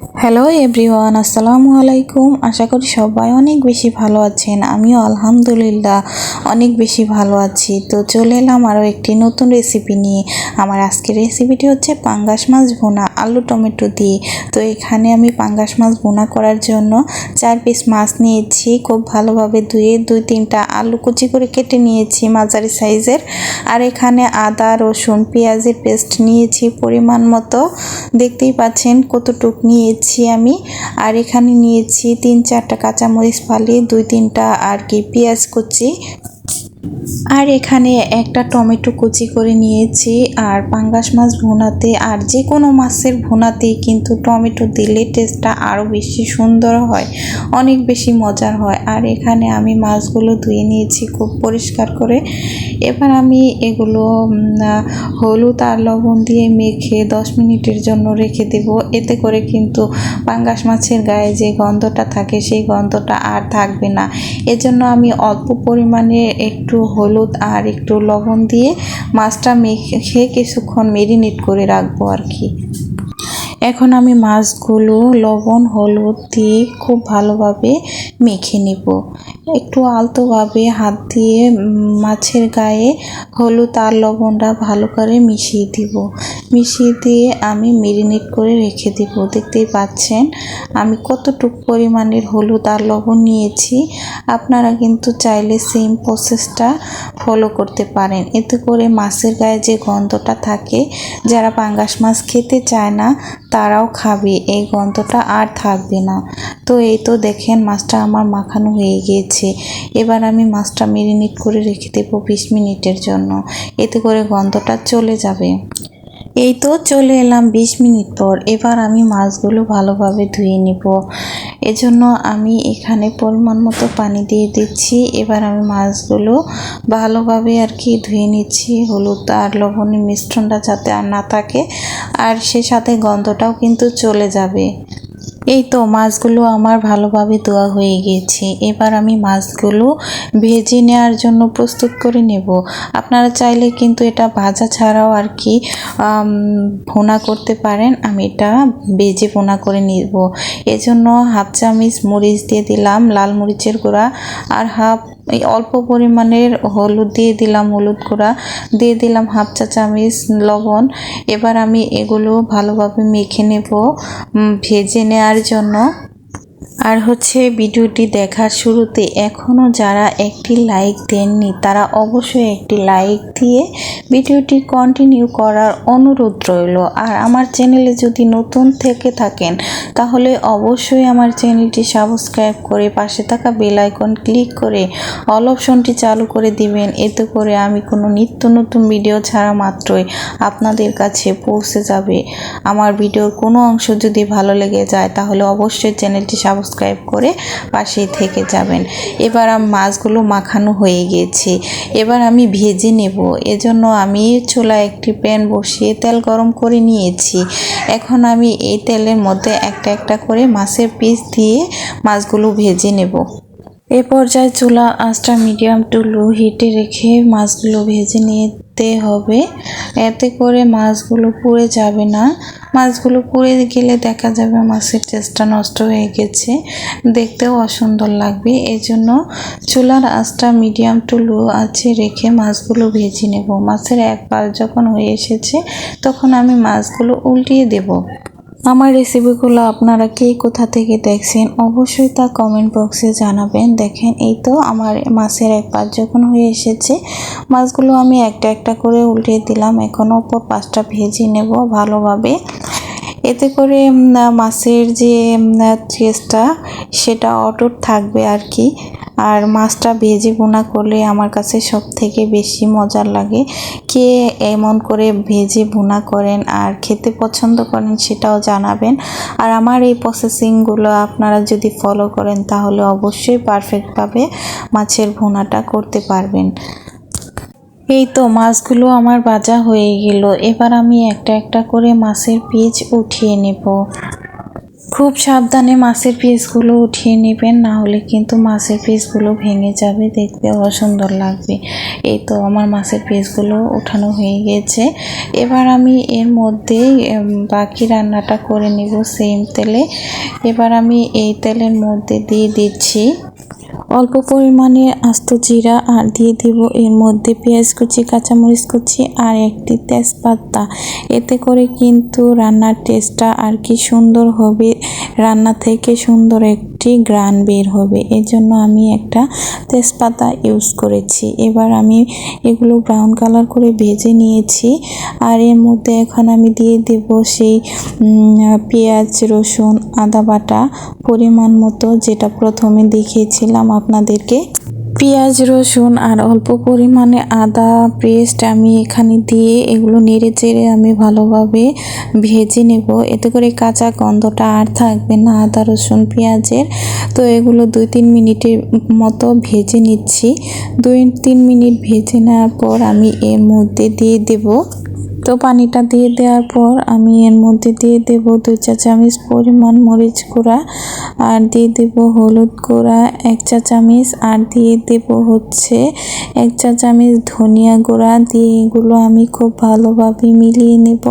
Hello everyone আসসালামু আলাইকুম আশা করি সবাই অনেক বেশি ভালো আছেন। আমিও আলহামদুলিল্লাহ অনেক বেশি ভালো আছি। তো চলে এলাম আরও একটি নতুন রেসিপি নিয়ে। আমার আজকের রেসিপিটি হচ্ছে পাঙ্গাস মাছ ভুনা আলু টমেটো দিয়ে। তো এখানে আমি পাঙ্গাস মাছ ভুনা করার জন্য চার পিস মাছ নিয়েছি। খুব ভালোভাবে ধুয়ে দুই তিনটা আলু কুচি করে কেটে নিয়েছি মাঝারি সাইজের। আর এখানে আদা, রসুন, পেঁয়াজের পেস্ট নিয়েছি পরিমাণ মতো। দেখতেই পাচ্ছেন কতটুক নিয়েছি আমি। আর এখানে নিয়েছি তিন চারটা কাঁচামরিচ ফালি, দুই তিনটা আর কি পেঁয়াজ কুচি। আর এখানে একটা টমেটো কুচি করে নিয়েছি আর পাঙ্গাস মাছ ভুনাতে আর যে কোনো মাছের ভুনাতেই কিন্তু টমেটো দিলে টেস্টটা আরও বেশি সুন্দর হয়, অনেক বেশি মজার হয়। আর এখানে আমি মাছগুলো ধুয়ে নিয়েছি খুব পরিষ্কার করে। এবার আমি এগুলো হলুদ আর লবণ দিয়ে মেখে দশ মিনিটের জন্য রেখে দেব। এতে করে কিন্তু পাঙ্গাস মাছের গায়ে যে গন্ধটা থাকে সেই গন্ধটা আর থাকবে না। এজন্য আমি অল্প পরিমাণে একটু হলুদ আর একটু লবণ দিয়ে মাছটা মেখে কিছুক্ষণ মেরিনেট করে রাখব আর কি। এখন আমি মাছগুলো লবণ, হলুদ দিয়ে খুব ভালোভাবে মেখে নেব। একটু আলতোভাবে হাত দিয়ে মাছের গায়ে হলুদ আর লবণটা ভালো করে মিশিয়ে দিব। মিশিয়ে দিয়ে আমি মেরিনেট করে রেখে দিব। দেখতেই পাচ্ছেন, আমি কতটুকু পরিমাণের হলুদ আর লবণ নিয়েছি। আপনারা কিন্তু চাইলে সেম প্রসেসটা ফলো করতে পারেন। এতে করে মাছের গায়ে যে গন্ধটা থাকে, যারা পাঙ্গাস মাছ খেতে চায় না তারাও খাবে, এই গন্ধটা আর থাকবে না। তো এই তো দেখেন মাছটা আমার মাখানো হয়ে গিয়েছে। এবার আমি মাছটা মেরিনেট করে রেখে দেবো বিশ মিনিটের জন্য। এতে করে গন্ধটা চলে যাবে। এই তো চলে এলাম বিশ মিনিট পর। এবার আমি মাছগুলো ভালোভাবে ধুয়ে নিব। এজন্য আমি এখানে পরিমাণ মতো পানি দিয়ে দিচ্ছি। এবার আমি মাছগুলো ভালোভাবে আর কি ধুয়ে নিচ্ছি। হলুদ আর লবণের মিশ্রণটা যাতে আর না থাকে। আর সে সাথে গন্ধটাও কিন্তু চলে যাবে। এই তো মাছগুলো আমার ভালোভাবে ধোয়া হয়ে গিয়েছে এবার আমি মাছগুলো ভেজে নেওয়ার জন্য প্রস্তুত করে নেব। আপনারা চাইলে কিন্তু এটা ভাজা ছাড়াও আর কি ভোনা করতে পারেন। আমি এটা ভেজে ভোনা করে নেব। এজন্য হাফ চামচ মরিচ দিয়ে দিলাম, লাল মরিচের গুঁড়া আর হাফ এই অল্প পরিমাণের হলুদ দিয়ে দিলাম হলুদ গুঁড়া, দিয়ে দিলাম হাফ চা চামচ লবণ। এবার আমি এগুলো ভালোভাবে মেখে নেব ভেজে নেওয়ার জন্য। আর হচ্ছে ভিডিওটি দেখার শুরুতে এখনও যারা একটি লাইক দেননি, তারা অবশ্যই একটি লাইক দিয়ে ভিডিওটি কন্টিনিউ করার অনুরোধ রইল। আর আমার চ্যানেলে যদি নতুন থেকে থাকেন, তাহলে অবশ্যই আমার চ্যানেলটি সাবস্ক্রাইব করে পাশে থাকা বেল আইকন ক্লিক করে অল অপশনটি চালু করে দিবেন। এতে করে আমি কোনো নিত্য নতুন ভিডিও ছাড়া মাত্রই আপনাদের কাছে পৌঁছে যাবে। আমার ভিডিওর কোনো অংশ যদি ভালো লেগে যায়, তাহলে অবশ্যই চ্যানেলটি সাবস্ক্রাইব করে পাশেই থেকে যাবেন। এবার মাছগুলো মাখানো হয়ে গিয়েছে এবার আমি ভেজে নেব। এজন্য আমি চুলা একটি প্যান বসিয়ে তেল গরম করে নিয়েছি। এখন আমি এই তেলের মধ্যে একটা একটা করে মাছের পিস দিয়ে মাছগুলো ভেজে নেব। এ পর্যায়ে চুলা, আঁচটা মিডিয়াম টু লো হিটে রেখে মাছগুলো ভেজে নিতে হবে। এতে করে মাছগুলো পুড়ে যাবে না। মাছগুলো পুড়ে গেলে দেখা যাবে মাছের টেস্টটা নষ্ট হয়ে গেছে। দেখতেও অসুন্দর লাগবে। এই জন্য চুলার আঁচটা মিডিয়াম টু লো আছে রেখে মাছগুলো ভেজে নেব। মাছের এক পাল যখন হয়ে এসেছে, তখন আমি মাছগুলো উল্টিয়ে দেবো। আমার রেসিপিগুলো আপনারা কে কোথা থেকে দেখছেন, অবশ্যই তা কমেন্ট বক্সে জানাবেন। দেখেন, এই তো আমার মাছের এক পাঁচ যখন হয়ে এসেছে, মাছগুলো আমি একটা একটা করে উল্টে দিলাম। এখন ওপর পাঁচটা ভেজে নেব ভালোভাবে। এতে করে মাছের যে টেস্টটা সেটা অটুট থাকবে আর কি। আর মাছটা ভেজে বোনা করলে আমার কাছে সব থেকে বেশি মজার লাগে কে এমন করে ভেজে বোনা করেন আর খেতে পছন্দ করেন সেটাও জানাবেন। আর আমার এই প্রসেসিংগুলো আপনারা যদি ফলো করেন তাহলে অবশ্যই পারফেক্টভাবে মাছের ভুনাটা করতে পারবেন। এই তো, মাছগুলো আমার ভাজা হয়ে গেল। এবার আমি একটা একটা করে মাছের পিচ উঠিয়ে নেব। খুব সাবধানে মাছের পিসগুলো উঠিয়ে নেবেন, না হলে কিন্তু মাছের পিসগুলো ভেঙে যাবে। দেখতে অসুন্দর লাগবে। এই তো, আমার মাছের পিসগুলো উঠানো হয়ে গেছে। এবার আমি এর মধ্যে বাকি রান্নাটা করে নিব সেম তেলে। এবার আমি এই তেলের মধ্যে দিয়ে দিচ্ছি অল্প পরিমাণে আস্ত জিরা আর দিয়ে দিব। এর মধ্যে পেঁয়াজ কুচি, কাঁচামরিচ কুচি আর একটি তেজপাতা। এতে করে কিন্তু রান্নার টেস্টটা আর কি সুন্দর হবে, রান্না থেকে সুন্দর একটি গ্রান বের হবে। এর জন্য আমি একটা তেজপাতা ইউজ করেছি। এবার আমি এগুলো ব্রাউন কালার করে ভেজে নিয়েছি। আর এর মধ্যে এখন আমি দিয়ে দেব সেই পেঁয়াজ, রসুন, আদা বাটা পরিমাণ মতো যেটা প্রথমে দেখিয়েছিলাম আপনাদেরকে। পেঁয়াজ, রসুন আর অল্প পরিমাণে আদা পেস্ট আমি এখানে দিয়ে এগুলো নেড়ে চেড়ে আমি ভালোভাবে ভেজে নেব। এতে করে কাঁচা গন্ধটা আর থাকবে না আদা, রসুন, পেঁয়াজের। তো এগুলো দুই তিন মিনিটের মতো ভেজে নিচ্ছি। দুই তিন মিনিট ভেজে নেওয়ার পর আমি এর মধ্যে দিয়ে দেবো তো পানিটা দিয়ে দেওয়ার পর আমি এর মধ্যে দিয়ে দেব দুই চা চামচ পরিমাণ মরিচ গুঁড়া আর দিয়ে দেব হলুদ গুঁড়া, এক চা চামচ আর দিয়ে দেব হচ্ছে এক চা চামচ ধনিয়া গুঁড়া। দিয়ে এগুলো আমি খুব ভালোভাবে মিলিয়ে নেব।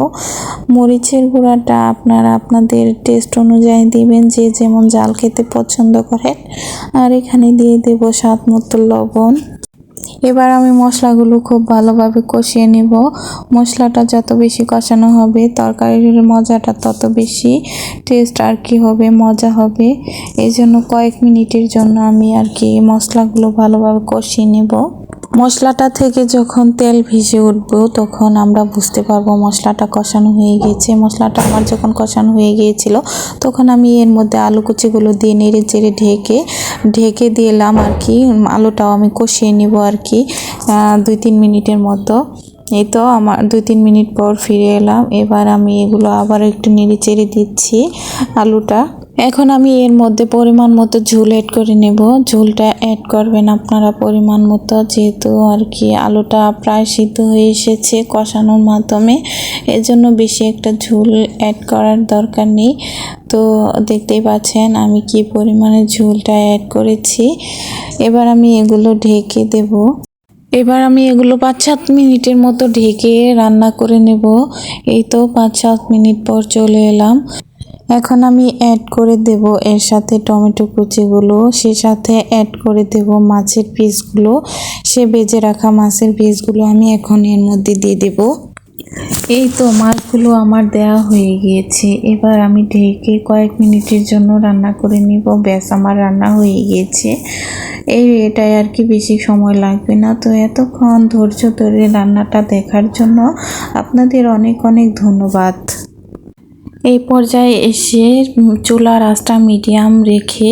মরিচের গুঁড়াটা আপনারা আপনাদের টেস্ট অনুযায়ী দিবেন, যে যেমন জাল খেতে পছন্দ করেন। আর এখানে দিয়ে দেব স্বাদ মতো লবণ। এবার আমি মশলাগুলো খুব ভালোভাবে কষিয়ে নেব। মশলাটা যত বেশি কষানো হবে, তরকারির মজাটা তত বেশি টেস্ট আর কি হবে, মজা হবে। এই জন্য কয়েক মিনিটের জন্য আমি আর কি মশলাগুলো ভালোভাবে কষিয়ে নেব। মশলাটা থেকে যখন তেল ভেসে উঠবো, তখন আমরা বুঝতে পারব মশলাটা কষানো হয়ে গিয়েছে মশলাটা আমার যখন কষানো হয়ে গিয়েছিল, তখন আমি এর মধ্যে আলু কুচিগুলো দিয়ে নেড়ে চেড়ে ঢেকে ঢেকে দিলাম আর কি। আলুটাও আমি কষিয়ে নিব আর কি দুই তিন মিনিটের মতো। এই তো আমার দুই তিন মিনিট পর ফিরে এলাম। এবার আমি এগুলো আবার একটু নেড়ে চেড়ে দিচ্ছি আলুটা। এখন আমি এর মধ্যে পরিমাণ মতো ঝোল অ্যাড করে নেব। ঝোলটা অ্যাড করবেন আপনারা পরিমাণ মতো, যেহেতু আর কি আলুটা প্রায় সিদ্ধ হয়ে এসেছে কষানোর মাধ্যমে। এর জন্য বেশি একটা ঝোল অ্যাড করার দরকার নেই। তো দেখতেই পাচ্ছেন আমি কি পরিমাণে ঝোলটা অ্যাড করেছি। এবার আমি এগুলো ঢেকে দেবো। এবার আমি এগুলো পাঁচ সাত মিনিটের মতো ঢেকে রান্না করে নেব। এই তো পাঁচ সাত মিনিট পর চলে এলাম। এখন আমি অ্যাড করে দেব, এর সাথে টমেটো কুচিগুলো, সে সাথে অ্যাড করে দেব মাছের পিসগুলো সে বেজে রাখা মাছের পিসগুলো আমি এখন এর মধ্যে দিয়ে দেবো। এই তো মাছগুলো আমার দেয়া হয়ে গিয়েছে, এবার আমি ঢেকে কয়েক মিনিটের জন্য রান্না করে নিব, ব্যাস আমার রান্না হয়ে গিয়েছে। এই এটাই আর কি বেশি সময় লাগবে না, তো এতক্ষণ ধৈর্য ধরে রান্নাটা দেখার জন্য আপনাদের অনেক অনেক ধন্যবাদ। এই পর্যায়ে এসে চুলার আঁচটা মিডিয়াম রেখে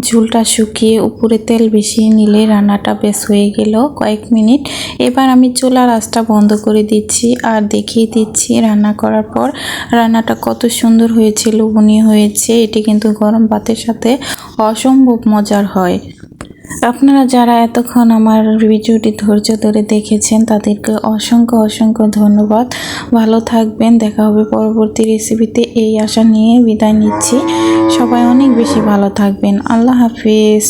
ঝুলটা শুকিয়ে উপরে তেল বেশি নিলে রান্নাটা বেশ হয়ে গেল কয়েক মিনিট। এবার আমি চুলার আঁচটা বন্ধ করে দিচ্ছি আর দেখিয়ে দিচ্ছি রান্না করার পর রান্নাটা কত সুন্দর হয়েছে, লোভনীয় হয়েছে। এটি কিন্তু গরম ভাতের সাথে অসম্ভব মজার হয়। আপনারা যারা এতক্ষণ আমার ভিডিওটি ধৈর্য ধরে দেখেছেন, তাদেরকে অসংখ্য অসংখ্য ধন্যবাদ। ভালো থাকবেন, দেখা হবে পরবর্তী রেসিপিতে এই আশা নিয়ে বিদায় নিচ্ছি। সবাই অনেক বেশি ভালো থাকবেন। আল্লাহ হাফিজ।